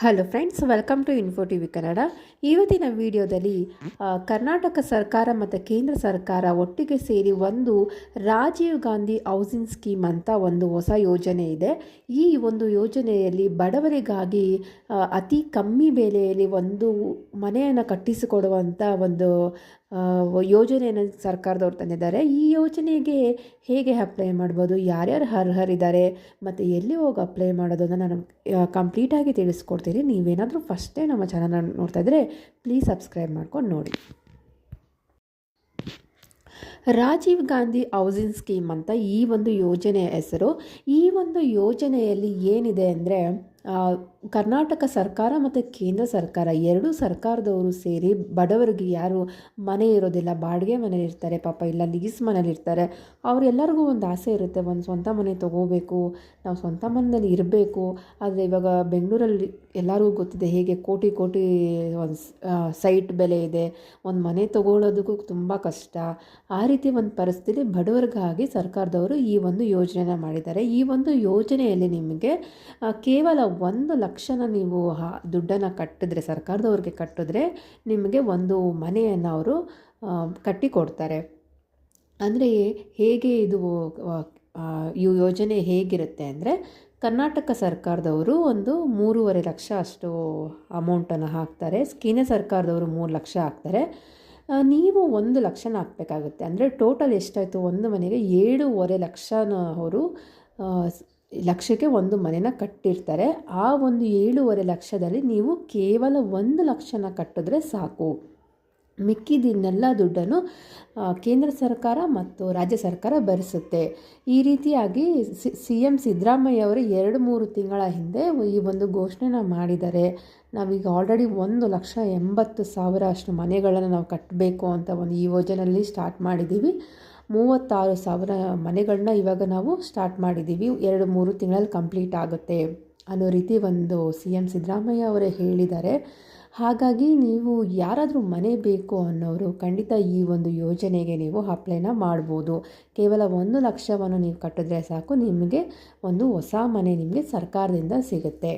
Hello friends welcome to info T V Kannada ಇವತ್ತಿನ ವಿಡಿಯೋದಲ್ಲಿ ಕರ್ನಾಟಕ ಸರ್ಕಾರ ಮತ್ತು ಕೇಂದ್ರ ಸರ್ಕಾರ ಒಟ್ಟಿಗೆ ಸೇರಿ ಒಂದು ರಾಜೀವ್ ಗಾಂಧಿ ಹೌಸಿಂಗ್ ಸ್ಕೀಮ್ ಅಂತ ಒಂದು ಹೊಸ ಯೋಜನೆ ಇದೆ. ಈ ಒಂದು ಯೋಜನೆಯಲ್ಲಿ ಬಡವರಿಗಾಗಿ ಅತಿ ಕಮ್ಮಿ ಬೆಲೆಯಲ್ಲಿ ಒಂದು ಮನೆಯನ್ನು ಕಟ್ಟಿಸಿಕೊಡುವಂಥ ಒಂದು ಯೋಜನೆಯನ್ನು ಸರ್ಕಾರದವ್ರು ತಂದಿದ್ದಾರೆ. ಈ ಯೋಜನೆಗೆ ಹೇಗೆ ಅಪ್ಲೈ ಮಾಡ್ಬೋದು? ಯಾರ್ಯಾರು ಅರ್ಹರಿದ್ದಾರೆ? ಮತ್ತು ಎಲ್ಲಿ ಹೋಗಿ ಅಪ್ಲೈ ಮಾಡೋದನ್ನು ನಾನು ಕಂಪ್ಲೀಟಾಗಿ ತಿಳಿಸ್ಕೊಡ್ತೀನಿ. ನೀವೇನಾದರೂ ಫಸ್ಟೇ ನಮ್ಮ ಚಾನಲ್ನ ನೋಡ್ತಾ ಇದ್ದರೆ ಪ್ಲೀಸ್ ಸಬ್ಸ್ಕ್ರೈಬ್ ಮಾಡ್ಕೊಂಡು ನೋಡಿ. ರಾಜೀವ್ ಗಾಂಧಿ ಹೌಸಿಂಗ್ ಸ್ಕೀಮ್ ಅಂತ ಈ ಒಂದು ಯೋಜನೆಯ ಹೆಸರು. ಈ ಒಂದು ಯೋಜನೆಯಲ್ಲಿ ಏನಿದೆ ಅಂದರೆ ಕರ್ನಾಟಕ ಸರ್ಕಾರ ಮತ್ತು ಕೇಂದ್ರ ಸರ್ಕಾರ ಎರಡೂ ಸರ್ಕಾರದವರು ಸೇರಿ ಬಡವರಿಗೆ ಯಾರು ಮನೆ ಇರೋದಿಲ್ಲ, ಬಾಡಿಗೆ ಮನೇಲಿ ಇರ್ತಾರೆ, ಪಾಪ ಇಲ್ಲ ಲೀಸ್ ಮನೇಲಿ ಇರ್ತಾರೆ ಅವರೆಲ್ಲರಿಗೂ ಒಂದು ಆಸೆ ಇರುತ್ತೆ, ಒಂದು ಸ್ವಂತ ಮನೆ ತೊಗೋಬೇಕು, ನಾವು ಸ್ವಂತ ಮನೆಯಲ್ಲಿ ಇರಬೇಕು. ಆದರೆ ಇವಾಗ ಬೆಂಗಳೂರಲ್ಲಿ ಎಲ್ಲರಿಗೂ ಗೊತ್ತಿದೆ ಹೇಗೆ ಕೋಟಿ ಕೋಟಿ ಒಂದು ಸೈಟ್ ಬೆಲೆ ಇದೆ, ಒಂದು ಮನೆ ತಗೊಳ್ಳೋದಕ್ಕೂ ತುಂಬ ಕಷ್ಟ. ಆ ರೀತಿ ಒಂದು ಪರಿಸ್ಥಿತಿ ಬಡವರಿಗಾಗಿ ಸರ್ಕಾರದವರು ಈ ಒಂದು ಯೋಜನೆನ ಮಾಡಿದ್ದಾರೆ. ಈ ಒಂದು ಯೋಜನೆಯಲ್ಲಿ ನಿಮಗೆ ಕೇವಲ ಒಂದು ಲಕ್ಷನ ನೀವು ದುಡ್ಡನ್ನು ಕಟ್ಟಿದ್ರೆ, ಸರ್ಕಾರದವ್ರಿಗೆ ಕಟ್ಟಿದ್ರೆ ನಿಮಗೆ ಒಂದು ಮನೆಯನ್ನು ಅವರು ಕಟ್ಟಿಕೊಡ್ತಾರೆ. ಅಂದರೆ ಹೇಗೆ ಇದು ಈ ಯೋಜನೆ ಹೇಗಿರುತ್ತೆ ಅಂದರೆ, ಕರ್ನಾಟಕ ಸರ್ಕಾರದವರು ಒಂದು ಮೂರುವರೆ ಲಕ್ಷ ಅಷ್ಟು ಅಮೌಂಟನ್ನು ಹಾಕ್ತಾರೆ. ಕೇಂದ್ರ ಸರ್ಕಾರದವರು ಮೂರು ಲಕ್ಷ ಹಾಕ್ತಾರೆ. ನೀವು ಒಂದು ಲಕ್ಷನ ಹಾಕಬೇಕಾಗುತ್ತೆ. ಅಂದರೆ ಟೋಟಲ್ ಎಷ್ಟಾಯಿತು? ಒಂದು ಮನೆಗೆ ಏಳೂವರೆ ಲಕ್ಷನ ಅವರು ಲಕ್ಷಕ್ಕೆ ಒಂದು ಮನೆನ ಕಟ್ಟಿರ್ತಾರೆ. ಆ ಒಂದು ಏಳೂವರೆ ಲಕ್ಷದಲ್ಲಿ ನೀವು ಕೇವಲ ಒಂದು ಲಕ್ಷನ ಕಟ್ಟಿದ್ರೆ ಸಾಕು. ಮಿಕ್ಕಿದ್ದನ್ನೆಲ್ಲ ದುಡ್ಡನ್ನು ಕೇಂದ್ರ ಸರ್ಕಾರ ಮತ್ತು ರಾಜ್ಯ ಸರ್ಕಾರ ಭರಿಸುತ್ತೆ. ಈ ರೀತಿಯಾಗಿ ಸಿ ಎಂ ಸಿದ್ದರಾಮಯ್ಯ ಅವರು ಎರಡು ಮೂರು ತಿಂಗಳ ಹಿಂದೆ ಈ ಒಂದು ಘೋಷಣೆನ ಮಾಡಿದ್ದಾರೆ ನಾವೀಗ ಆಲ್ರೆಡಿ ಒಂದು ಲಕ್ಷ ಎಂಬತ್ತು ಸಾವಿರ ಅಷ್ಟು ಮನೆಗಳನ್ನು ನಾವು ಕಟ್ಟಬೇಕು ಅಂತ ಒಂದು ಈ ಯೋಜನೆಯಲ್ಲಿ ಸ್ಟಾರ್ಟ್ ಮಾಡಿದ್ದೀವಿ. ಮೂವತ್ತಾರು ಸಾವಿರ ಮನೆಗಳನ್ನ ಇವಾಗ ನಾವು ಸ್ಟಾರ್ಟ್ ಮಾಡಿದ್ದೀವಿ. ಎರಡು ಮೂರು ತಿಂಗಳಲ್ಲಿ ಕಂಪ್ಲೀಟ್ ಆಗುತ್ತೆ ಅನ್ನೋ ರೀತಿ ಒಂದು ಸಿ ಎಂ ಸಿದ್ದರಾಮಯ್ಯ ಅವರೇ ಹೇಳಿದ್ದಾರೆ. ಹಾಗಾಗಿ ನೀವು ಯಾರಾದರೂ ಮನೆ ಬೇಕು ಅನ್ನೋರು ಖಂಡಿತ ಈ ಒಂದು ಯೋಜನೆಗೆ ನೀವು ಅಪ್ಲೈನ ಮಾಡ್ಬೋದು. ಕೇವಲ ಒಂದು ಲಕ್ಷವನ್ನು ನೀವು ಕಟ್ಟಿದ್ರೆ ಸಾಕು, ನಿಮಗೆ ಒಂದು ಹೊಸ ಮನೆ ನಿಮಗೆ ಸರ್ಕಾರದಿಂದ ಸಿಗುತ್ತೆ.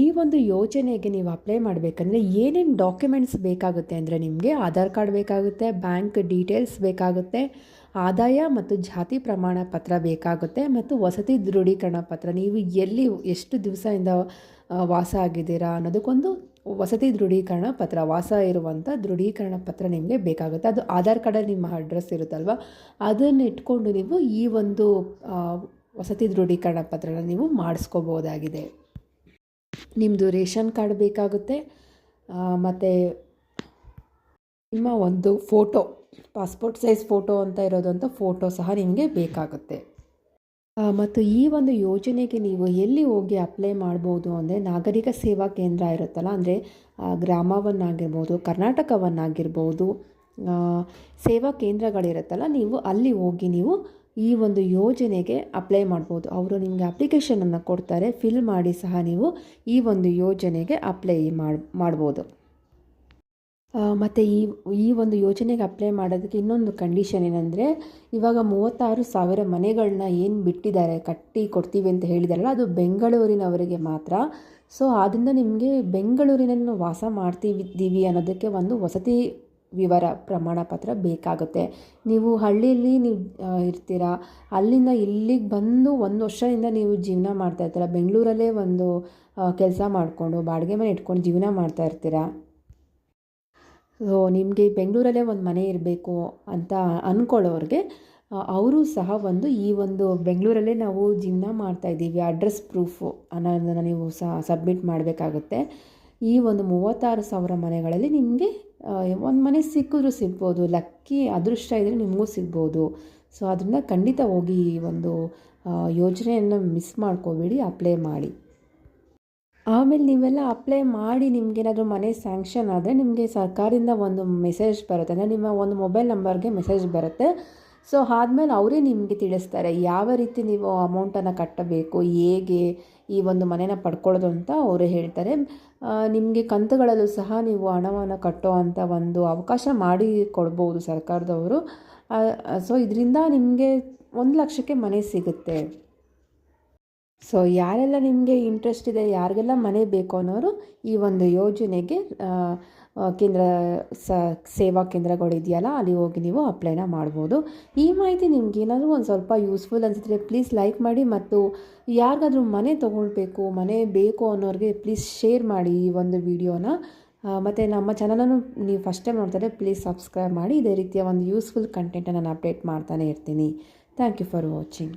ಈ ಒಂದು ಯೋಜನೆಗೆ ನೀವು ಅಪ್ಲೈ ಮಾಡಬೇಕಂದ್ರೆ ಏನೇನು ಡಾಕ್ಯುಮೆಂಟ್ಸ್ ಬೇಕಾಗುತ್ತೆ ಅಂದರೆ ನಿಮಗೆ ಆಧಾರ್ ಕಾರ್ಡ್ ಬೇಕಾಗುತ್ತೆ ಬ್ಯಾಂಕ್ ಡೀಟೇಲ್ಸ್ ಬೇಕಾಗುತ್ತೆ, ಆದಾಯ ಮತ್ತು ಜಾತಿ ಪ್ರಮಾಣ ಪತ್ರ ಬೇಕಾಗುತ್ತೆ ಮತ್ತು ವಸತಿ ದೃಢೀಕರಣ ಪತ್ರ. ನೀವು ಎಲ್ಲಿ, ಎಷ್ಟು ದಿವಸದಿಂದ ವಾಸ ಆಗಿದ್ದೀರಾ ಅನ್ನೋದಕ್ಕೊಂದು ವಸತಿ ದೃಢೀಕರಣ ಪತ್ರ, ವಾಸ ಇರುವಂಥ ದೃಢೀಕರಣ ಪತ್ರ ನಿಮಗೆ ಬೇಕಾಗುತ್ತೆ. ಅದು ಆಧಾರ್ ಕಾರ್ಡಲ್ಲಿ ನಿಮ್ಮ ಅಡ್ರೆಸ್ ಇರುತ್ತಲ್ವ? ಅದನ್ನು ಇಟ್ಕೊಂಡು ನೀವು ಈ ಒಂದು ವಸತಿ ದೃಢೀಕರಣ ಪತ್ರನ ನೀವು ಮಾಡಿಸ್ಕೋಬೋದಾಗಿದೆ. ನಿಮ್ಮದು ರೇಷನ್ ಕಾರ್ಡ್ ಬೇಕಾಗುತ್ತೆ. ಮತ್ತು ನಿಮ್ಮ ಒಂದು ಫೋಟೋ, ಪಾಸ್ಪೋರ್ಟ್ ಸೈಜ್ ಫೋಟೋ ಅಂತ ಇರೋದಂಥ ಫೋಟೋ ಸಹ ನಿಮಗೆ ಬೇಕಾಗುತ್ತೆ. ಮತ್ತು ಈ ಒಂದು ಯೋಜನೆಗೆ ನೀವು ಎಲ್ಲಿ ಹೋಗಿ ಅಪ್ಲೈ ಮಾಡ್ಬೋದು ಅಂದರೆ ನಾಗರಿಕ ಸೇವಾ ಕೇಂದ್ರ ಇರುತ್ತಲ್ಲ, ಅಂದರೆ ಗ್ರಾಮವನ್ನಾಗಿರ್ಬೋದು, ಕರ್ನಾಟಕವನ್ನಾಗಿರ್ಬೋದು ಸೇವಾ ಕೇಂದ್ರಗಳಿರುತ್ತಲ್ಲ, ನೀವು ಅಲ್ಲಿ ಹೋಗಿ ನೀವು ಈ ಒಂದು ಯೋಜನೆಗೆ ಅಪ್ಲೈ ಮಾಡ್ಬೋದು. ಅವರು ನಿಮಗೆ ಅಪ್ಲಿಕೇಶನನ್ನು ಕೊಡ್ತಾರೆ ಫಿಲ್ ಮಾಡಿ ಸಹ ನೀವು ಈ ಒಂದು ಯೋಜನೆಗೆ ಅಪ್ಲೈ ಮಾಡಿ, ಮಾಡ್ಬೋದು. ಮತ್ತು ಈ ಈ ಒಂದು ಯೋಜನೆಗೆ ಅಪ್ಲೈ ಮಾಡೋದಕ್ಕೆ ಇನ್ನೊಂದು ಕಂಡೀಷನ್ ಏನಂದರೆ, ಇವಾಗ ಮೂವತ್ತಾರು ಸಾವಿರ ಮನೆಗಳನ್ನ ಏನು ಬಿಟ್ಟಿದ್ದಾರೆ, ಕಟ್ಟಿ ಕೊಡ್ತೀವಿ ಅಂತ ಹೇಳಿದಾರಲ್ಲ, ಅದು ಬೆಂಗಳೂರಿನವರಿಗೆ ಮಾತ್ರ. ಸೊ ಆದ್ದರಿಂದ ನಿಮಗೆ ಬೆಂಗಳೂರಿನಲ್ಲಿ ವಾಸ ಮಾಡ್ತೀವಿ ಅನ್ನೋದಕ್ಕೆ ಒಂದು ವಸತಿ ವಿವರ ಪ್ರಮಾಣ ಪತ್ರ ಬೇಕಾಗುತ್ತೆ. ನೀವು ಹಳ್ಳಿಯಲ್ಲಿ ನೀವು ಇರ್ತೀರಾ? ಅಲ್ಲಿಂದ ಇಲ್ಲಿಗೆ ಬಂದು ಒಂದು ವರ್ಷದಿಂದ ನೀವು ಜೀವನ ಮಾಡ್ತಾ ಇರ್ತೀರ? ಬೆಂಗಳೂರಲ್ಲೇ ಒಂದು ಕೆಲಸ ಮಾಡಿಕೊಂಡು ಬಾಡಿಗೆ ಮನೆ ಇಟ್ಕೊಂಡು ಜೀವನ ಮಾಡ್ತಾ ಇರ್ತೀರಾ? ಸೊ ನಿಮಗೆ ಬೆಂಗಳೂರಲ್ಲೇ ಒಂದು ಮನೆ ಇರಬೇಕು ಅಂತ ಅಂದ್ಕೊಳ್ಳೋರಿಗೆ ಅವರು ಸಹ ಒಂದು ಈ ಒಂದು ಬೆಂಗಳೂರಲ್ಲೇ ನಾವು ಜೀವನ ಮಾಡ್ತಾ ಇದ್ದೀವಿ. ಅಡ್ರೆಸ್ ಪ್ರೂಫು ಅನ್ನೋದನ್ನು ನೀವು ಸಬ್ಮಿಟ್ ಮಾಡಬೇಕಾಗುತ್ತೆ. ಈ ಒಂದು ಮೂವತ್ತಾರು ಸಾವಿರ ಮನೆಗಳಲ್ಲಿ ನಿಮಗೆ ಒಂದು ಮನೆ ಸಿಕ್ಕಿದ್ರೂ ಸಿಗ್ಬೋದು, ಲಕ್ಕಿ ಅದೃಷ್ಟ ಇದ್ದರೆ ನಿಮಗೂ ಸಿಗ್ಬೋದು. ಸೊ ಅದರಿಂದ ಖಂಡಿತ ಹೋಗಿ ಈ ಒಂದು ಯೋಜನೆಯನ್ನು ಮಿಸ್ ಮಾಡ್ಕೋಬೇಡಿ ಅಪ್ಲೈ ಮಾಡಿ. ಆಮೇಲೆ ನೀವೆಲ್ಲ ಅಪ್ಲೈ ಮಾಡಿ ನಿಮಗೇನಾದರೂ ಮನೆ ಸ್ಯಾಂಕ್ಷನ್ ಆದರೆ ನಿಮಗೆ ಸರ್ಕಾರದಿಂದ ಒಂದು ಮೆಸೇಜ್ ಬರುತ್ತೆ. ಅಂದರೆ ನಿಮ್ಮ ಒಂದು ಮೊಬೈಲ್ ನಂಬರ್ಗೆ ಮೆಸೇಜ್ ಬರುತ್ತೆ. ಸೊ ಆದಮೇಲೆ ಅವರೇ ನಿಮಗೆ ತಿಳಿಸ್ತಾರೆ, ಯಾವ ರೀತಿ ನೀವು ಅಮೌಂಟನ್ನು ಕಟ್ಟಬೇಕು, ಹೇಗೆ ಈ ಒಂದು ಮನೇನ ಪಡ್ಕೊಳ್ಳೋದು ಅಂತ ಅವರು ಹೇಳ್ತಾರೆ. ನಿಮಗೆ ಕಂತುಗಳಲ್ಲೂ ಸಹ ನೀವು ಹಣವನ್ನು ಕಟ್ಟೋ ಅಂಥ ಒಂದು ಅವಕಾಶ ಮಾಡಿ ಕೊಡ್ಬೋದು ಸರ್ಕಾರದವರು. ಸೊ ಇದರಿಂದ ನಿಮಗೆ ಒಂದು ಲಕ್ಷಕ್ಕೆ ಮನೆ ಸಿಗುತ್ತೆ. ಸೊ ಯಾರೆಲ್ಲ ನಿಮಗೆ ಇಂಟ್ರೆಸ್ಟ್ ಇದೆ, ಯಾರಿಗೆಲ್ಲ ಮನೆ ಬೇಕು ಅನ್ನೋರು ಈ ಒಂದು ಯೋಜನೆಗೆ ಕೇಂದ್ರ ಸ, ಸೇವಾ ಕೇಂದ್ರಗಳು ಇದೆಯಲ್ಲ, ಅಲ್ಲಿ ಹೋಗಿ ನೀವು ಅಪ್ಲೈನ ಮಾಡ್ಬೋದು. ಈ ಮಾಹಿತಿ ನಿಮ್ಗೆ ಏನಾದರೂ ಒಂದು ಸ್ವಲ್ಪ ಯೂಸ್ಫುಲ್ ಅನಿಸಿದ್ರೆ ಪ್ಲೀಸ್ ಲೈಕ್ ಮಾಡಿ ಮತ್ತು ಯಾರಿಗಾದ್ರೂ ಮನೆ ತೊಗೊಳ್ಬೇಕು, ಮನೆ ಬೇಕು ಅನ್ನೋರಿಗೆ ಪ್ಲೀಸ್ ಶೇರ್ ಮಾಡಿ ಈ ಒಂದು ವಿಡಿಯೋನ ಮತ್ತು ನಮ್ಮ ಚಾನಲನ್ನು ನೀವು ಫಸ್ಟ್ ಟೈಮ್ ನೋಡ್ತಾರೆ ಪ್ಲೀಸ್ ಸಬ್ಸ್ಕ್ರೈಬ್ ಮಾಡಿ, ಇದೇ ರೀತಿಯ ಒಂದು ಯೂಸ್ಫುಲ್ ಕಂಟೆಂಟನ್ನು ನಾನು ಅಪ್ಡೇಟ್ ಮಾಡ್ತಾನೆ ಇರ್ತೀನಿ. Thank you for watching